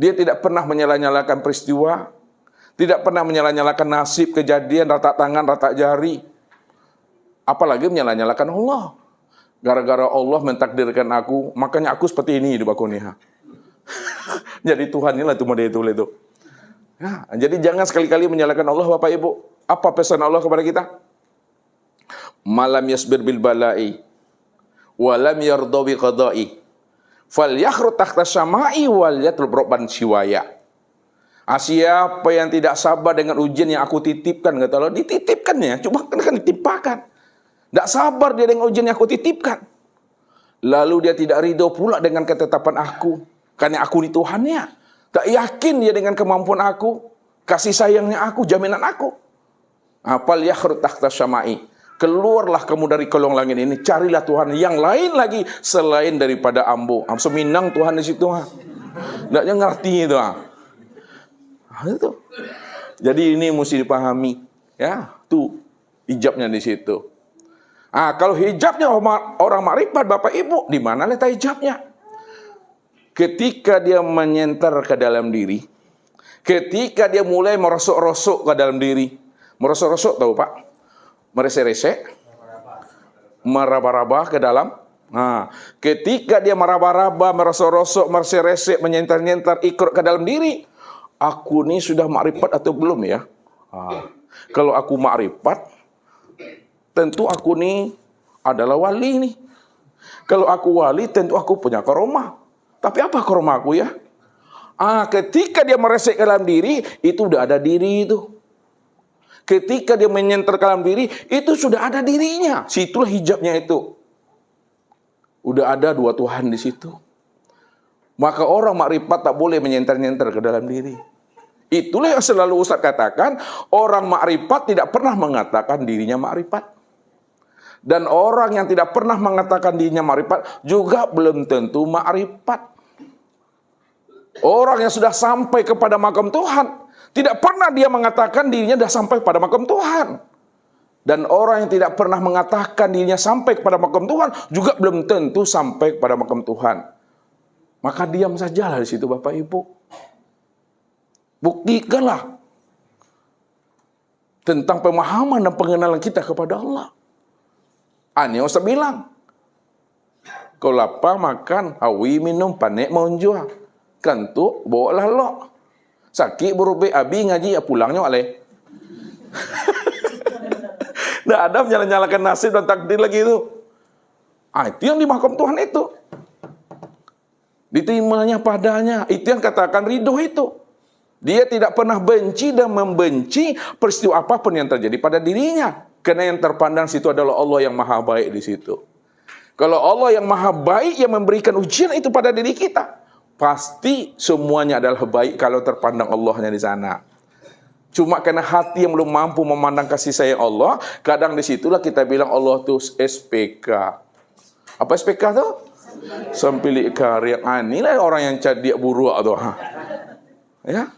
Dia tidak pernah menyala-nyalakan peristiwa, tidak pernah menyala-nyalakan nasib, kejadian, rata tangan, rata jari. Apalagi menyala-nyalakan Allah. Gara-gara Allah mentakdirkan aku, makanya aku seperti ini di Bakuniha. jadi Tuhan inilah itu model itu. itu. Ya, jadi jangan sekali-kali menyalahkan Allah Bapak Ibu. Apa pesan Allah kepada kita? Malam yasbir bil balai walam yardawi qadai fal yakhrut tahta syama'i wal yatlub robban siwaya. Ah, siapa yang tidak sabar dengan ujian yang aku titipkan, kata Allah, dititipkan ya, cuma kan, kan ditimpakan. Tidak sabar dia dengan ujian yang aku titipkan. Lalu dia tidak ridho pula dengan ketetapan aku. Karena aku ini Tuhannya. Tak yakin dia dengan kemampuan aku. Kasih sayangnya aku, jaminan aku. Apal yakhrut tahta syama'i. Keluarlah kamu dari kolong langit ini, carilah Tuhan yang lain lagi selain daripada ambo. Seminang Tuhan di situ. Tidak ngerti itu. Ha. Itu. Jadi ini mesti dipahami. Ya, tuh hijabnya di situ. Ah, kalau hijabnya orang makrifat Bapak Ibu, di mana letak hijabnya? Ketika dia menyenter ke dalam diri, ketika dia mulai merosok-rosok ke dalam diri, merosok-rosok tahu Pak? Merese-rese, meraba-raba ke dalam. Nah, ketika dia meraba-raba, merosok-rosok, merese-rese, menyentar-nyentar, ikut ke dalam diri, aku ini sudah makrifat atau belum ya? Nah, kalau aku makrifat, tentu aku ini adalah wali nih. Kalau aku wali, tentu aku punya koromah. Tapi apa koromah aku ya? Ah, ketika dia meresek ke dalam diri, itu udah ada diri itu. Ketika dia menyentar dalam diri, itu sudah ada dirinya. Situlah hijabnya itu. Udah ada dua Tuhan di situ. Maka orang makrifat tak boleh menyentar-nyentar ke dalam diri. Itulah yang selalu Ustaz katakan, orang makrifat tidak pernah mengatakan dirinya makrifat. Dan orang yang tidak pernah mengatakan dirinya makrifat juga belum tentu makrifat. Orang yang sudah sampai kepada makam Tuhan tidak pernah dia mengatakan dirinya sudah sampai pada makam Tuhan. Dan orang yang tidak pernah mengatakan dirinya sampai kepada makam Tuhan juga belum tentu sampai kepada makam Tuhan. Maka diam sajalah di situ Bapak Ibu. Buktikanlah tentang pemahaman dan pengenalan kita kepada Allah. Ani Ustaz bilang, kau lapar makan, hawi minum, panik mau jual. Kantuk, bawa lah lo. Sakit berubah abi ngaji ya pulangnya oleh. Tidak ada menyala-nyalakan nasib dan takdir lagi itu. Ah, itu yang dimakom Tuhan itu. Diterimanya padanya. Itu yang katakan ridho itu. Dia tidak pernah benci dan membenci peristiwa apa pun yang terjadi pada dirinya. Karena yang terpandang situ adalah Allah yang maha baik di situ. Kalau Allah yang maha baik yang memberikan ujian itu pada diri kita pasti semuanya adalah baik kalau terpandang Allahnya di sana. Cuma karena hati yang belum mampu memandang kasih sayang Allah, kadang di situlah kita bilang Allah itu SPK. Apa SPK tuh? Sempilik karya. Ah, inilah orang yang cadiak buruk tuh. Ya.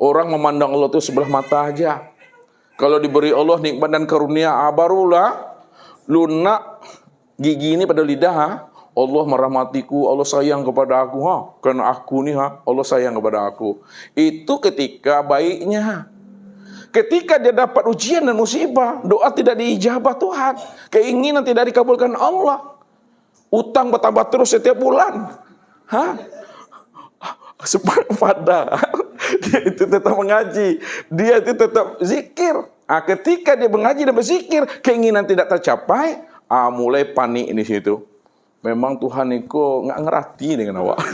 Orang memandang Allah itu sebelah mata aja. Kalau diberi Allah nikmat dan karunia, ah, barulah lunak gigi ini pada lidah, ha? Allah merahmatiku, Allah sayang kepada aku, ha? Karena aku nih, ha? Allah sayang kepada aku. Itu ketika baiknya. Ketika dia dapat ujian dan musibah, doa tidak diijabah Tuhan. Keinginan tidak dikabulkan Allah. Utang bertambah terus setiap bulan. Hah? pada dia itu tetap mengaji, dia itu tetap zikir. Ah, ketika dia mengaji dan berzikir, keinginan tidak tercapai, ah, mulai panik di situ memang Tuhan itu nggak ngerti dengan awak.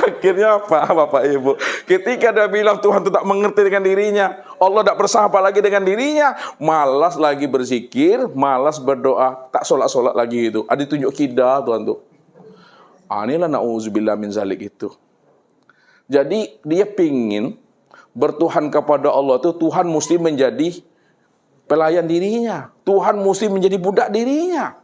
Akhirnya apa Bapak Ibu? Ketika dia bilang Tuhan tidak mengerti dengan dirinya, Allah tidak bersahabat lagi dengan dirinya, malas lagi berzikir, malas berdoa, tak sholat-sholat lagi itu. Ada tunjuk kidah Tuhan tuh. Ah, inilah na'udzubillah min zalik itu. Jadi dia pingin bertuhan kepada Allah itu Tuhan mesti menjadi pelayan dirinya. Tuhan mesti menjadi budak dirinya.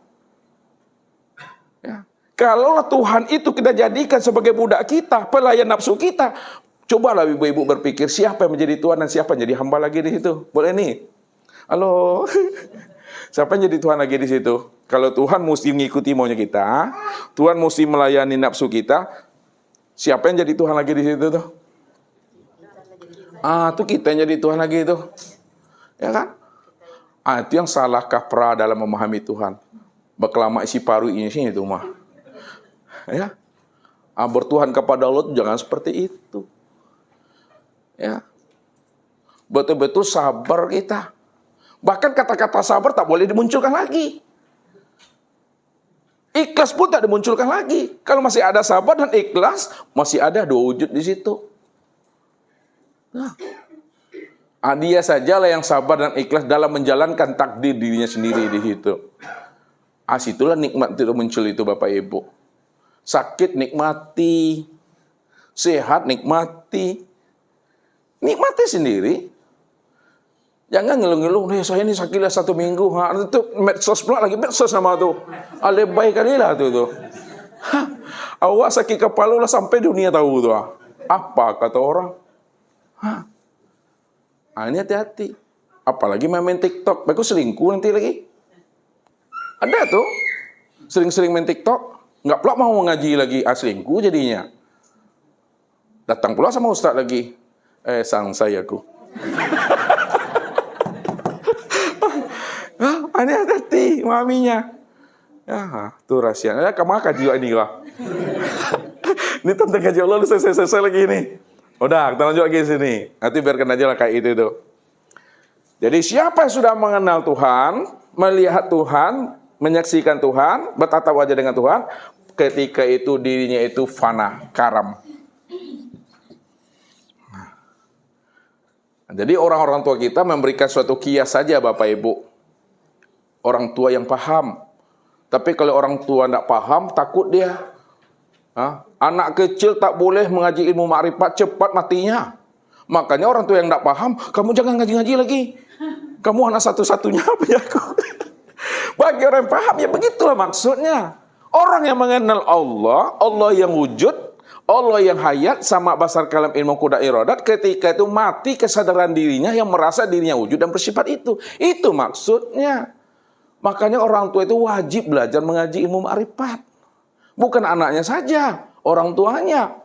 Kalau Tuhan itu kita jadikan sebagai budak kita, pelayan nafsu kita, cobalah ibu-ibu berpikir siapa yang menjadi Tuhan dan siapa yang jadi hamba lagi di situ. Boleh nih? Halo. Siapa yang jadi Tuhan lagi di situ? Kalau Tuhan mesti mengikuti maunya kita, Tuhan mesti melayani nafsu kita, Siapa yang jadi Tuhan lagi di situ tuh? Ah, itu kita yang jadi Tuhan lagi itu. Ya kan? Ah, itu yang salah kaprah dalam memahami Tuhan. Berkelama isi paru ini sini itu mah. Ya. Ah, bertuhan kepada Allah jangan seperti itu. Ya. Betul-betul sabar kita. Bahkan kata-kata sabar tak boleh dimunculkan lagi. Ikhlas pun tak dimunculkan lagi. Kalau masih ada sabar dan ikhlas, masih ada dua wujud di situ. Nah, ah, dia sajalah yang sabar dan ikhlas dalam menjalankan takdir dirinya sendiri di situ. Ah, situlah nikmat itu muncul itu Bapak Ibu. Sakit nikmati, sehat nikmati, nikmati sendiri. Jangan ngeluh-ngeluh, nih saya ini sakit satu minggu. Ha, itu medsos pula lagi medsos nama tu. Alebay kali lah tu tu. awak sakit kepala lah sampai dunia tahu tu. Apa kata orang? Hah? Ah, ini hati-hati. Apalagi main, TikTok. Bagus selingkuh nanti lagi. Ada tuh. Sering-sering main TikTok. Nggak pula mau ngaji lagi. Ah, selingkuh jadinya. Datang pula sama ustaz lagi. Eh, sang sayaku. Ah, ini hati-hati maminya. Ya, tuh rahasia. Ya, kamu kaji ini lah. ini tentang kaji Allah, selesai-selesai lagi ini. Udah, kita lanjut lagi sini. Nanti biarkan aja lah kayak itu itu. Jadi siapa yang sudah mengenal Tuhan, melihat Tuhan, menyaksikan Tuhan, bertatap wajah dengan Tuhan, ketika itu dirinya itu fana, karam. Jadi orang-orang tua kita memberikan suatu kias saja Bapak Ibu orang tua yang paham. Tapi kalau orang tua tidak paham, takut dia. Ha? Anak kecil tak boleh mengaji ilmu makrifat cepat matinya. Makanya orang tua yang tidak paham, kamu jangan ngaji-ngaji lagi. Kamu anak satu-satunya apa ya aku? Bagi orang yang paham, ya begitulah maksudnya. Orang yang mengenal Allah, Allah yang wujud, Allah yang hayat sama basar kalam ilmu kuda iradat ketika itu mati kesadaran dirinya yang merasa dirinya wujud dan bersifat itu. Itu maksudnya. Makanya orang tua itu wajib belajar mengaji ilmu ma'rifat. Bukan anaknya saja, orang tuanya.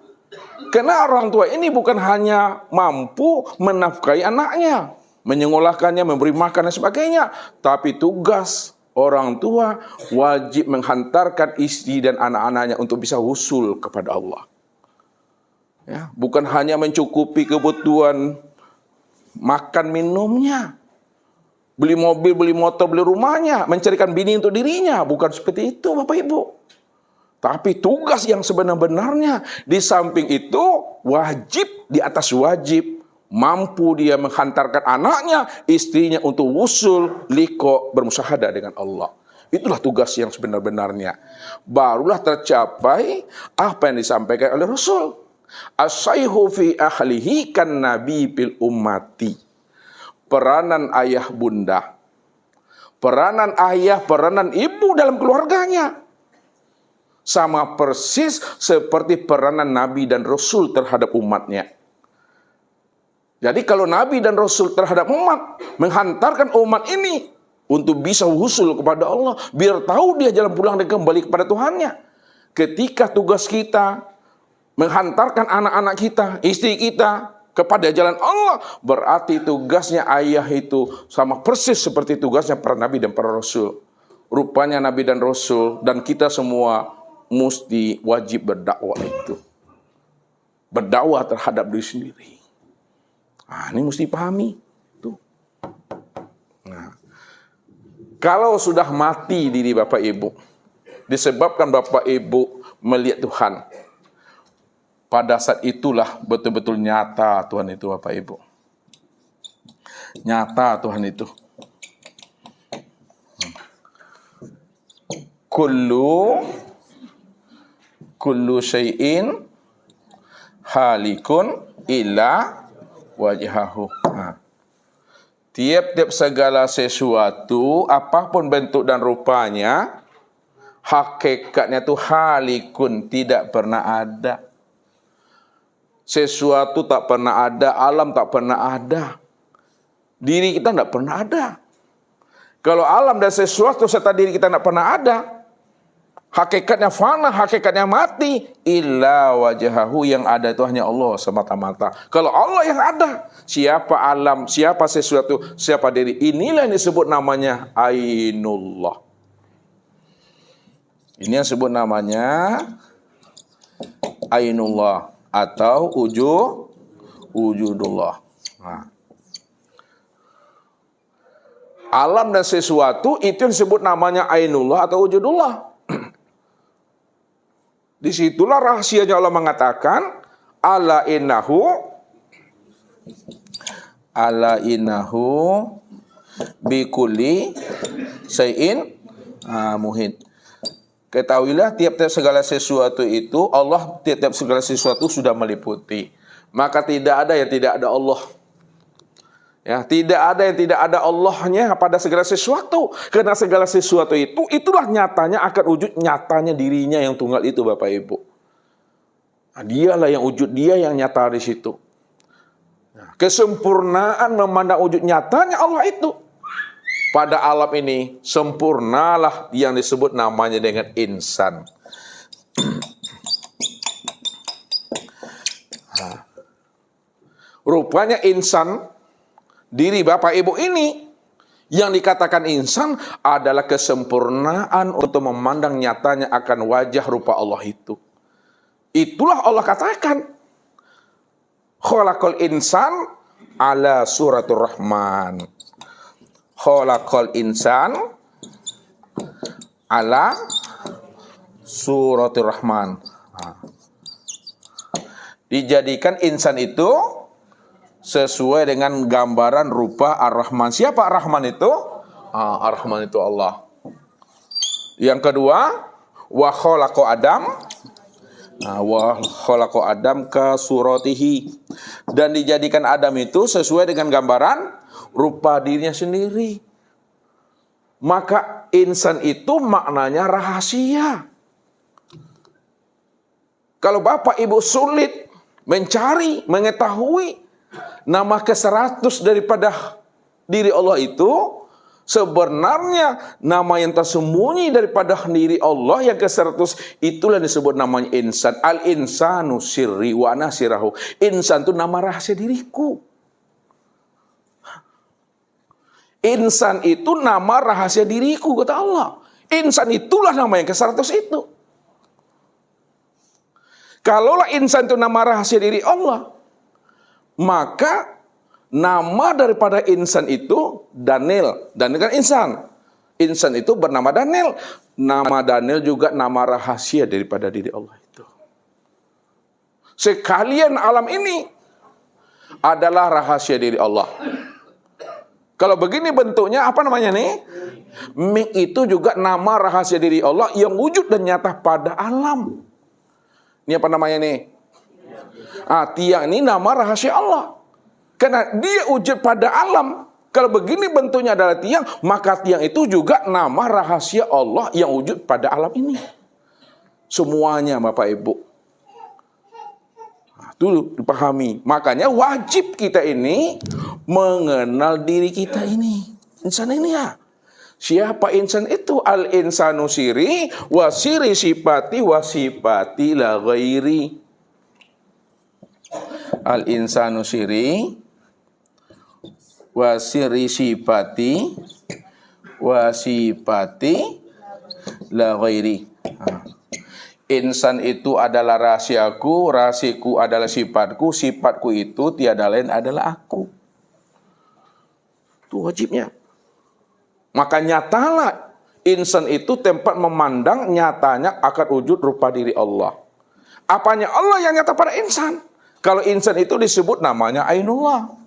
Karena orang tua ini bukan hanya mampu menafkahi anaknya, menyekolahkannya, memberi makan dan sebagainya, tapi tugas orang tua wajib menghantarkan istri dan anak-anaknya untuk bisa usul kepada Allah. Ya, bukan hanya mencukupi kebutuhan makan minumnya, beli mobil, beli motor, beli rumahnya, mencarikan bini untuk dirinya. Bukan seperti itu Bapak Ibu. Tapi tugas yang sebenar-benarnya di samping itu wajib di atas wajib mampu dia menghantarkan anaknya, istrinya untuk wusul, liko, bermusyahadah dengan Allah. Itulah tugas yang sebenar-benarnya. Barulah tercapai apa yang disampaikan oleh Rasul. Asaihu fi ahlihi kan nabi bil ummati peranan ayah bunda, peranan ayah, peranan ibu dalam keluarganya. Sama persis seperti peranan Nabi dan Rasul terhadap umatnya. Jadi kalau Nabi dan Rasul terhadap umat, menghantarkan umat ini untuk bisa usul kepada Allah, biar tahu dia jalan pulang dan kembali kepada Tuhannya. Ketika tugas kita menghantarkan anak-anak kita, istri kita, kepada jalan Allah. Berarti tugasnya ayah itu sama persis seperti tugasnya para nabi dan para rasul. Rupanya nabi dan rasul dan kita semua mesti wajib berdakwah itu. Berdakwah terhadap diri sendiri. Ah, ini mesti pahami. Tuh. Nah, kalau sudah mati diri Bapak Ibu, disebabkan Bapak Ibu melihat Tuhan, pada saat itulah betul-betul nyata Tuhan itu Bapak Ibu. Nyata Tuhan itu. Kullu kullu syai'in halikun illa wajhahu. Tiap-tiap segala sesuatu, apa pun bentuk dan rupanya, hakikatnya itu halikun, tidak pernah ada. Sesuatu tak pernah ada, alam tak pernah ada. Diri kita tidak pernah ada. Kalau alam dan sesuatu serta diri kita tidak pernah ada, hakikatnya fana, hakikatnya mati, illa wajahahu yang ada itu hanya Allah semata-mata. Kalau Allah yang ada, siapa alam, siapa sesuatu, siapa diri, inilah yang disebut namanya ainullah. Ini yang disebut namanya ainullah atau wujud wujudullah. Nah. Alam dan sesuatu itu yang disebut namanya ainullah atau wujudullah. Di situlah rahasianya Allah mengatakan ala innahu ala innahu bikuli sayin ah, muhid. Ketahuilah tiap-tiap segala sesuatu itu Allah tiap-tiap segala sesuatu sudah meliputi. Maka tidak ada yang tidak ada Allah. Ya, tidak ada yang tidak ada Allahnya pada segala sesuatu. Karena segala sesuatu itu, itulah nyatanya akan wujud nyatanya dirinya yang tunggal itu Bapak Ibu. Nah, dialah yang wujud, dia yang nyata di situ. Nah, kesempurnaan memandang wujud nyatanya Allah itu. Pada alam ini, sempurnalah yang disebut namanya dengan insan. Nah, rupanya insan diri Bapak Ibu ini yang dikatakan insan adalah kesempurnaan untuk memandang nyatanya akan wajah rupa Allah itu. Itulah Allah katakan. Khalaqal insan ala suratul rahman. Khalaqal insan ala suratul rahman. Nah. Dijadikan insan itu sesuai dengan gambaran rupa Ar-Rahman. Siapa Ar-Rahman itu? Ah, Ar-Rahman itu Allah. Yang kedua, wa Adam. Nah, wa Adam ka suratihi. Dan dijadikan Adam itu sesuai dengan gambaran rupa dirinya sendiri. Maka insan itu maknanya rahasia. Kalau Bapak Ibu sulit mencari, mengetahui nama ke-100 daripada diri Allah itu sebenarnya nama yang tersembunyi daripada diri Allah yang ke-100 itulah disebut namanya insan. Al-insanu sirri wa nasirahu. Insan itu nama rahasia diriku. Insan itu nama rahasia diriku kata Allah. Insan itulah nama yang ke-100 itu. Kalaulah insan itu nama rahasia diri Allah, maka nama daripada insan itu Daniel. Daniel kan insan. Insan itu bernama Daniel. Nama Daniel juga nama rahasia daripada diri Allah itu. Sekalian alam ini adalah rahasia diri Allah. Kalau begini bentuknya apa namanya nih? Mik itu juga nama rahasia diri Allah yang wujud dan nyata pada alam. Ini apa namanya nih? Ah, tiang ini nama rahasia Allah. Karena dia wujud pada alam. Kalau begini bentuknya adalah tiang, maka tiang itu juga nama rahasia Allah yang wujud pada alam ini. Semuanya Bapak Ibu. Nah, itu dipahami. Makanya wajib kita ini mengenal diri kita ini. Insan ini ya. Siapa insan itu? Al insanu siri wasiri sifati wasifati la ghairi al insanu siri wa siri sifati wa sifati la ghairi Insan itu adalah rahasiaku, rahasiku adalah sifatku, sifatku itu tiada lain adalah aku. Itu wajibnya. Maka nyatalah insan itu tempat memandang nyatanya akan wujud rupa diri Allah. Apanya Allah yang nyata pada insan? Kalau insan itu disebut namanya Ainullah.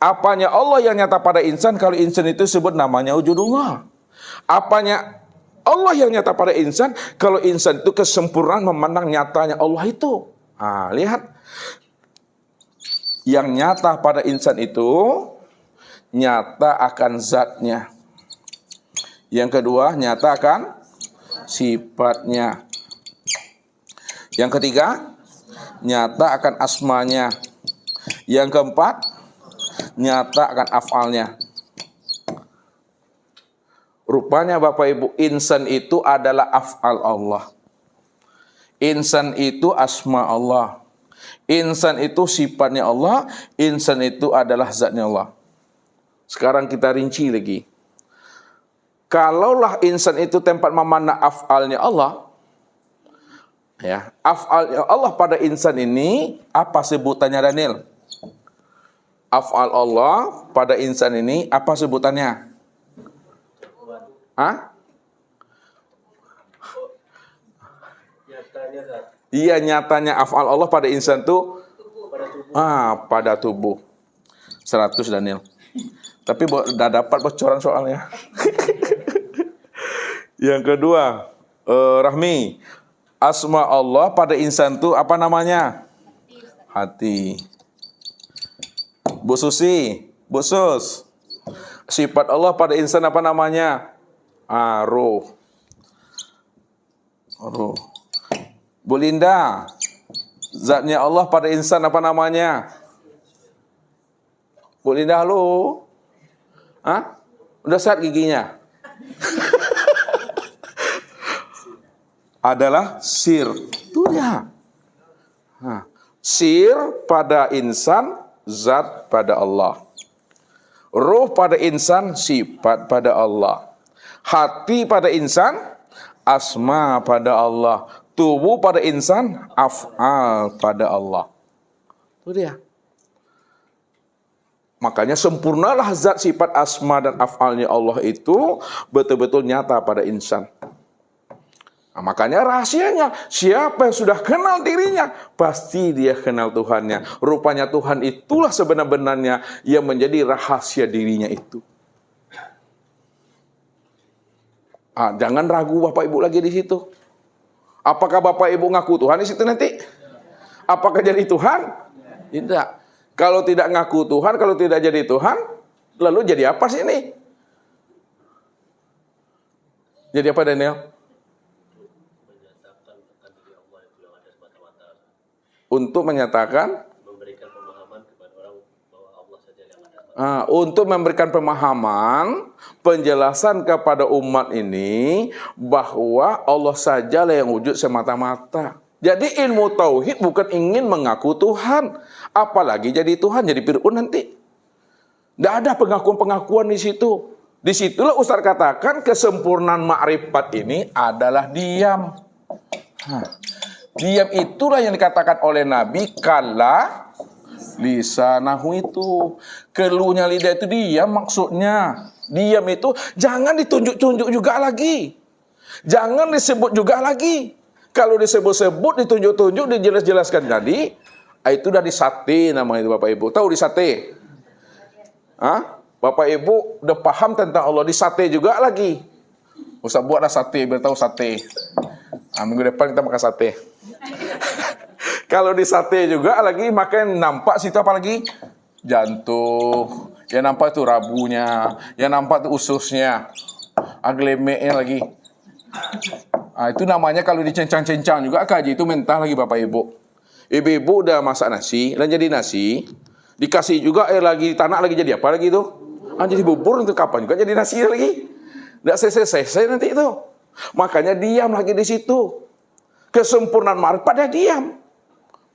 Apanya Allah yang nyata pada insan kalau insan itu disebut namanya wujudullah. Apanya Allah yang nyata pada insan kalau insan itu kesempurnaan memandang nyatanya Allah itu. Ah, lihat. Yang nyata pada insan itu nyata akan zatnya. Yang kedua, nyata akan sifatnya. Yang ketiga, nyata akan asmanya. Yang keempat, nyata akan afalnya. Rupanya Bapak Ibu, insan itu adalah af'al Allah. Insan itu asma Allah. Insan itu sifatnya Allah, insan itu adalah zatnya Allah. Sekarang kita rinci lagi. Kalaulah insan itu tempat memanah af'alnya Allah, ya, af'alnya Allah pada insan ini apa sebutannya Daniel? Af'al Allah pada insan ini apa sebutannya? Hah? Iya nyatanya af'al Allah pada insan itu ah pada tubuh. 100 Daniel. Tapi udah dapat bocoran soalnya. Yang kedua, uh, Rahmi, asma Allah pada insan itu apa namanya? Hati. Bu Susi, Bu Sus. Sifat Allah pada insan apa namanya? Ah, roh. Roh. Bu Linda, zatnya Allah pada insan apa namanya? Bu Linda, halo. Hah? Udah sehat giginya? Adalah sir. Itu dia. Nah, sir pada insan, zat pada Allah. Ruh pada insan, sifat pada Allah. Hati pada insan, asma pada Allah. Tubuh pada insan, af'al pada Allah. Itu dia. Makanya sempurnalah zat sifat asma dan af'alnya Allah itu betul-betul nyata pada insan. Nah, makanya rahasianya, siapa yang sudah kenal dirinya, pasti dia kenal Tuhannya. Rupanya Tuhan itulah sebenar-benarnya yang menjadi rahasia dirinya itu. Ah, jangan ragu Bapak Ibu lagi di situ. Apakah Bapak Ibu ngaku Tuhan di situ nanti? Apakah jadi Tuhan? Tidak. Kalau tidak ngaku Tuhan, kalau tidak jadi Tuhan, lalu jadi apa sih ini? Jadi apa Daniel? Untuk menyatakan memberikan pemahaman kepada orang bahwa Allah saja yang ada. Ah, untuk memberikan pemahaman, penjelasan kepada umat ini bahwa Allah sajalah yang wujud semata-mata. Jadi ilmu tauhid bukan ingin mengaku Tuhan, apalagi jadi Tuhan, jadi Fir'aun nanti. Tidak ada pengakuan-pengakuan di situ. Di situlah Ustaz katakan kesempurnaan makrifat ini adalah diam. Hah. Diam itulah yang dikatakan oleh Nabi kala lisanahu itu. Keluhnya lidah itu diam maksudnya. Diam itu jangan ditunjuk-tunjuk juga lagi. Jangan disebut juga lagi. Kalau disebut-sebut, ditunjuk-tunjuk, dijelas-jelaskan tadi, ah, itu udah disate nama itu Bapak Ibu. Tahu disate? Hah? Bapak Ibu udah paham tentang Allah disate juga lagi. Ustaz buatlah sate biar tahu sate. Nah, minggu depan kita makan sate. Kalau di sate juga lagi makan nampak situ apa lagi? Jantung. Yang nampak itu rabunya, yang nampak itu ususnya. Aglemeknya lagi. Nah, itu namanya kalau dicencang-cencang juga kaji itu mentah lagi Bapak Ibu. Ibu-ibu udah masak nasi dan jadi nasi, dikasih juga air lagi tanah lagi jadi apa lagi itu? Ah, jadi bubur untuk kapan juga jadi nasi lagi? Tidak selesai-selesai nanti itu. Makanya diam lagi di situ. Kesempurnaan marifat dia diam.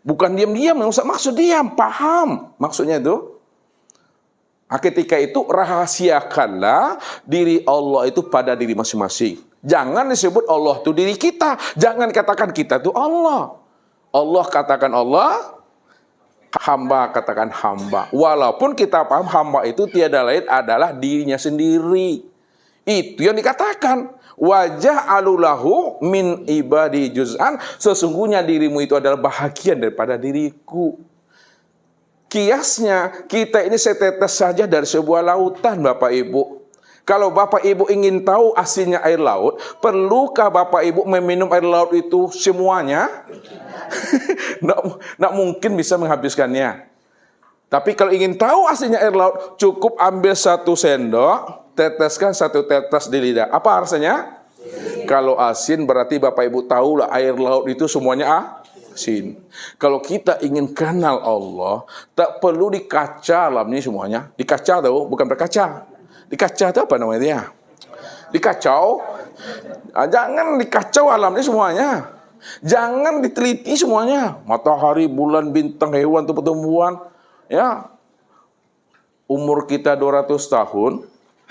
Bukan diam-diam, usah maksud diam, paham maksudnya itu. Ketika itu rahasiakanlah diri Allah itu pada diri masing-masing. Jangan disebut Allah itu diri kita. Jangan katakan kita itu Allah. Allah katakan Allah, hamba katakan hamba. Walaupun kita paham hamba itu tiada lain adalah dirinya sendiri. Itu yang dikatakan. Wajah alulahu min ibadi juz'an. Sesungguhnya dirimu itu adalah bahagian daripada diriku. Kiasnya kita ini setetes saja dari sebuah lautan Bapak Ibu. Kalau Bapak Ibu ingin tahu asinnya air laut, perlukah Bapak Ibu meminum air laut itu semuanya? Tidak mungkin bisa menghabiskannya. Tapi kalau ingin tahu asinnya air laut, cukup ambil satu sendok, teteskan satu tetes di lidah. Apa rasanya? Kalau asin berarti Bapak Ibu tahulah air laut itu semuanya asin. Kalau kita ingin kenal Allah, tak perlu dikaca alam ini semuanya. Dikaca tahu, bukan berkaca. Di kaca itu apa namanya dia? Dikacau. Ah, jangan dikacau alam ini semuanya. Jangan diteliti semuanya. Matahari, bulan, bintang, hewan, tumbuh-tumbuhan. Ya. Umur kita 200 tahun,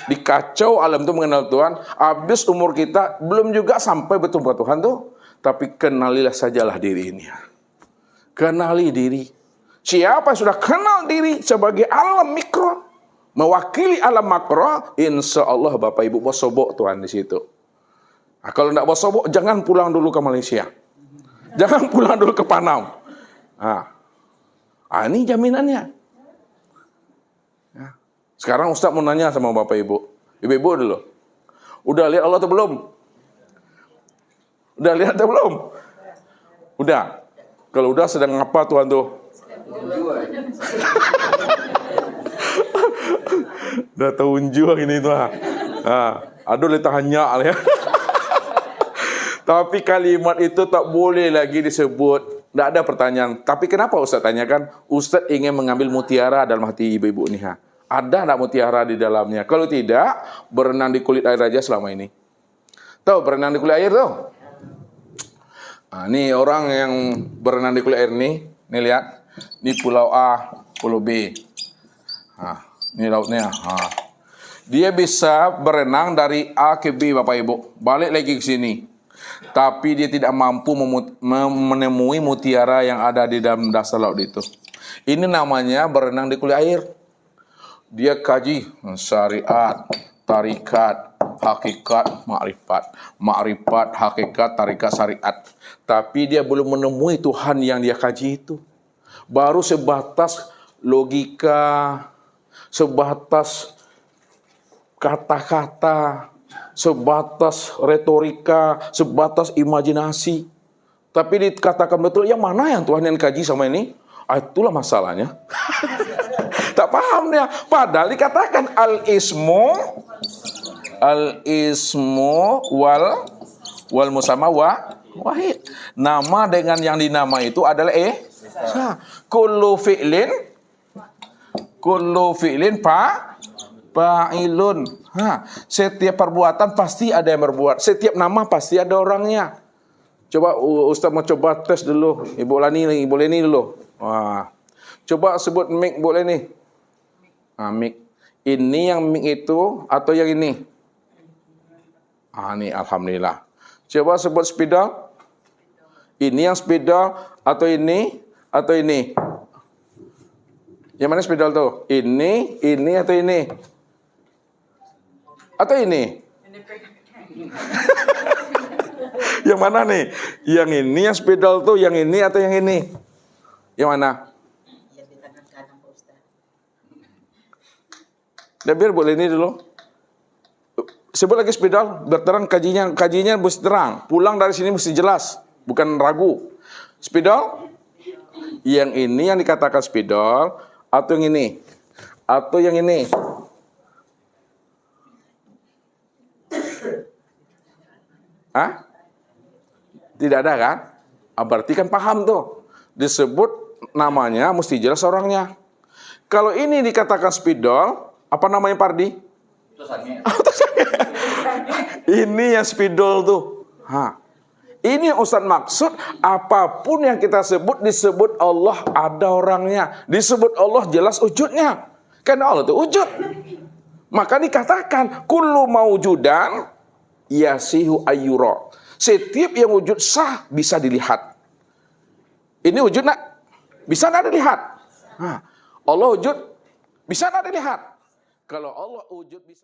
dikacau alam itu mengenal Tuhan. Habis umur kita belum juga sampai bertemu Tuhan tuh. Tapi kenalilah sajalah diri ini. Kenali diri. Siapa yang sudah kenal diri sebagai alam mikro, mewakili alam makro, insya Allah Bapak Ibu bosobok Tuhan di situ. Nah, kalau tidak bosobok, jangan pulang dulu ke Malaysia. Jangan pulang dulu ke Panam. Nah, ah, ini jaminannya. Sekarang Ustaz mau nanya sama Bapak Ibu. Ibu-ibu dulu. Udah lihat Allah atau belum? Udah lihat atau belum? Udah. Kalau udah sedang apa Tuhan tuh? Udah unjuk ini tuh. Nah, aduh letak hanya ya. Tapi kalimat itu tak boleh lagi disebut. Tidak ada pertanyaan. Tapi kenapa Ustaz tanyakan? Ustaz ingin mengambil mutiara dalam hati ibu-ibu ini. Ha? Ada tidak mutiara di dalamnya? Kalau tidak, berenang di kulit air aja selama ini. Tahu berenang di kulit air tuh? Nah, ini orang yang berenang di kulit air ini. Nih lihat. Ini pulau A, pulau B. Nah, ini lautnya. Nah. Dia bisa berenang dari A ke B, Bapak Ibu. Balik lagi ke sini. Tapi dia tidak mampu menemui mutiara yang ada di dalam dasar laut itu. Ini namanya berenang di kulit air. Dia kaji syariat, tarikat, hakikat, makrifat. Makrifat, hakikat, tarikat, syariat. Tapi dia belum menemui Tuhan yang dia kaji itu baru sebatas logika, sebatas kata-kata, sebatas retorika, sebatas imajinasi. Tapi dikatakan betul, yang mana yang Tuhan yang kaji sama ini? Ah, itulah masalahnya. tak paham dia. Padahal dikatakan al-ismu al-ismu wal wal musama wa wahid. Nama dengan yang dinama itu adalah eh Ha. Kullu fi'lin kullu fi'lin pa fa'ilun. Ha. Setiap perbuatan pasti ada yang berbuat. Setiap nama pasti ada orangnya. Coba Ustaz mau coba tes dulu. Ibu Lani, Ibu Leni dulu. Wah. Coba sebut mik boleh ni. Ha, mik. Ini yang mik itu atau yang ini? Ah ni alhamdulillah. Coba sebut spidol. Ini yang spidol atau ini? atau ini? Yang mana spidol tuh? Ini, ini atau ini? Atau ini? yang mana nih? Yang ini yang spidol tuh, yang ini atau yang ini? Yang mana? Dan biar boleh ini dulu. Sebut lagi spidol, berterang kajinya, kajinya mesti terang. Pulang dari sini mesti jelas, bukan ragu. Spidol, yang ini yang dikatakan spidol atau yang ini? Atau yang ini? Hah? Tidak ada kan? Ah, berarti kan paham tuh. Disebut namanya mesti jelas orangnya. Kalau ini dikatakan spidol, apa namanya Pardi? ini yang spidol tuh. Hah. Ini yang Ustaz maksud, apa pun yang kita sebut, disebut Allah ada orangnya. Disebut Allah jelas wujudnya. Karena Allah itu wujud. Maka dikatakan, kullu maujudan yasihu ayyura. Setiap yang wujud sah bisa dilihat. Ini wujud nak? Bisa nggak dilihat? Nah, Allah wujud, bisa nggak dilihat? Kalau Allah wujud bisa